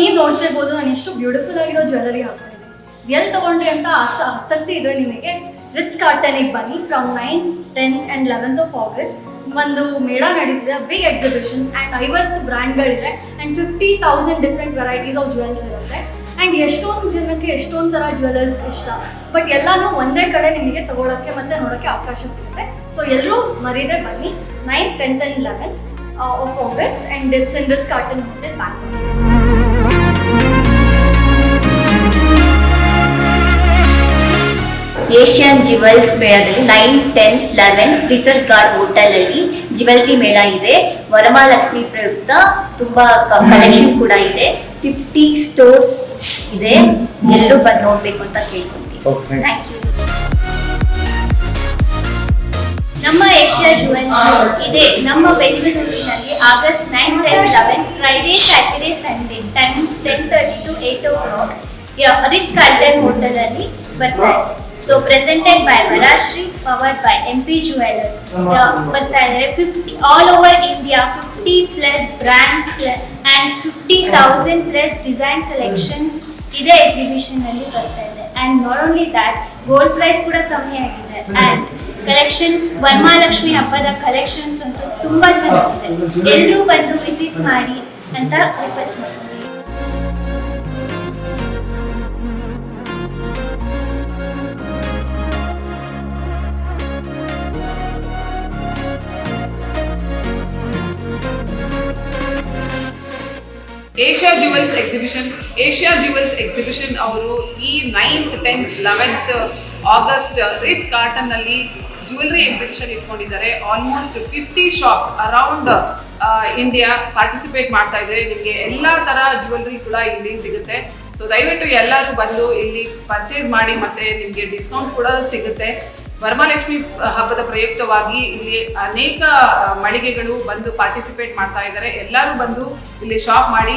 ನೀವು ನೋಡ್ತಿರ್ಬೋದು, ನಾನು ಎಷ್ಟು ಬ್ಯೂಟಿಫುಲ್ ಆಗಿರೋ ಜ್ಯುವೆಲರಿ ಹಾಕೊಂಡಿದ್ದೀನಿ. ಎಲ್ಲಿ ತಗೊಂಡ್ರಿ ಅಂತ ಆಸ, ಆಸಕ್ತಿ ಇದೆ ನಿಮಗೆ ರಿಚ್ ಕಾರ್ಟನಿಗೆ ಬನ್ನಿ from nine tenth and eleventh of August ಒಂದು ಮೇಳ ನಡೀತಿದೆ ಬಿಗ್ ಎಕ್ಸಿಬಿಷನ್ಸ್ ಆ್ಯಂಡ್ ಐವತ್ತು ಬ್ರ್ಯಾಂಡ್ಗಳಿದೆ and fifty thousand different varieties of jewels ಇರುತ್ತೆ. ಆ್ಯಂಡ್ ಎಷ್ಟೊಂದು ಜನಕ್ಕೆ ಎಷ್ಟೊಂದು ಥರ ಜ್ಯುವೆಲರ್ಸ್ ಇಷ್ಟ. ಬಟ್ ಎಲ್ಲನೂ ಒಂದೇ ಕಡೆ ನಿಮಗೆ ತಗೊಳಕ್ಕೆ ಮತ್ತೆ ನೋಡೋಕ್ಕೆ ಅವಕಾಶ ಸಿಗುತ್ತೆ. ಸೊ ಎಲ್ಲರೂ ಮರೀದೆ ಬನ್ನಿ nine tenth and eleven of August and it's in this Carlton hotel bank Asian jewels ಮೇಳದಲ್ಲಿ nine ten eleven resort guard hotel ಅಲ್ಲಿ ಜುವೆಲ್ರಿ ಮೇಳ ಇದೆ. ವರಮಹಾಲಕ್ಷ್ಮಿ ಪ್ರಯುಕ್ತ ತುಂಬಾ ಕಲೆಕ್ಷನ್ ಕೂಡ ಇದೆ. ಫಿಫ್ಟಿ ಸ್ಟೋರ್ಸ್ ಇದೆ. ಎಲ್ಲರೂ ಬಂದು ನೋಡ್ಬೇಕು ಅಂತ ಕೇಳ್ಕೊಂತೀನಿ Okay. ಥ್ಯಾಂಕ್ ಯು ನಮ್ಮ ಏಷ್ಯಾ ಜುವೆಲ್ ಇದೆ. ನಮ್ಮ ಬೆಂಗಳೂರಿನಲ್ಲಿ August nine ten eleven Friday Saturday Sunday times ten thirty to eight o'clock Ritz Carlton hotel ಅಲ್ಲಿ ಬರ್ತಾ ಇದೆ so presented by Varashree powered by M P jewellers ಬರ್ತಾ ಇದ್ದಾರೆ fifty all over India fifty plus brands and fifty thousand plus design collections ಇದೇ exhibition ಅಲ್ಲಿ ಬರ್ತಾ ಇದೆ. And not only that gold price ಕೂಡ ಕಮ್ಮಿ ಆಗಿದೆ. ಅಂಡ್ ಕಲೆಕ್ಷನ್ಸ್ ವರಮಹಾಲಕ್ಷ್ಮಿ ಹಬ್ಬದ ಕಲೆಕ್ಷನ್ಸ್ ಅಂತೂ ತುಂಬಾ ಚೆನ್ನಾಗಿದೆ. ಎಲ್ಲರೂ ಬಂದು ವಿಸಿಟ್ ಮಾಡಿ ಅಂತ ರಿಕ್ವೆಸ್ಟ್ ಮಾಡ್ತೀನಿ. Asia jewels exhibition. Asia jewels exhibition ಅವರು ಈ ninth tenth eleventh August Ritz Carlton ಅಲ್ಲಿ ಜ್ಯುವೆಲ್ರಿ ಎಕ್ಸಿಬಿಷನ್ ಇಟ್ಕೊಂಡಿದ್ದಾರೆ. Almost fifty shops around India participate ಮಾಡ್ತಾ ಇದ್ದಾರೆ ನಿಮಗೆ ಎಲ್ಲ ತರ ಜ್ಯುವೆಲ್ರಿ ಕೂಡ ಇಲ್ಲಿ ಸಿಗುತ್ತೆ. ಸೊ ದಯವಿಟ್ಟು ಎಲ್ಲರೂ ಬಂದು ಇಲ್ಲಿ ಪರ್ಚೇಸ್ ಮಾಡಿ ಮತ್ತೆ ನಿಮಗೆ ಡಿಸ್ಕೌಂಟ್ಸ್ ಕೂಡ ಸಿಗುತ್ತೆ. ವರಮಹಾಲಕ್ಷ್ಮಿ ಹಬ್ಬದ ಪ್ರಯುಕ್ತವಾಗಿ ಇಲ್ಲಿ ಅನೇಕ ಮಳಿಗೆಗಳು ಬಂದು ಪಾರ್ಟಿಸಿಪೇಟ್ ಮಾಡ್ತಾ ಇದ್ದಾರೆ. ಎಲ್ಲರೂ ಬಂದು ಇಲ್ಲಿ ಶಾಪ್ ಮಾಡಿ.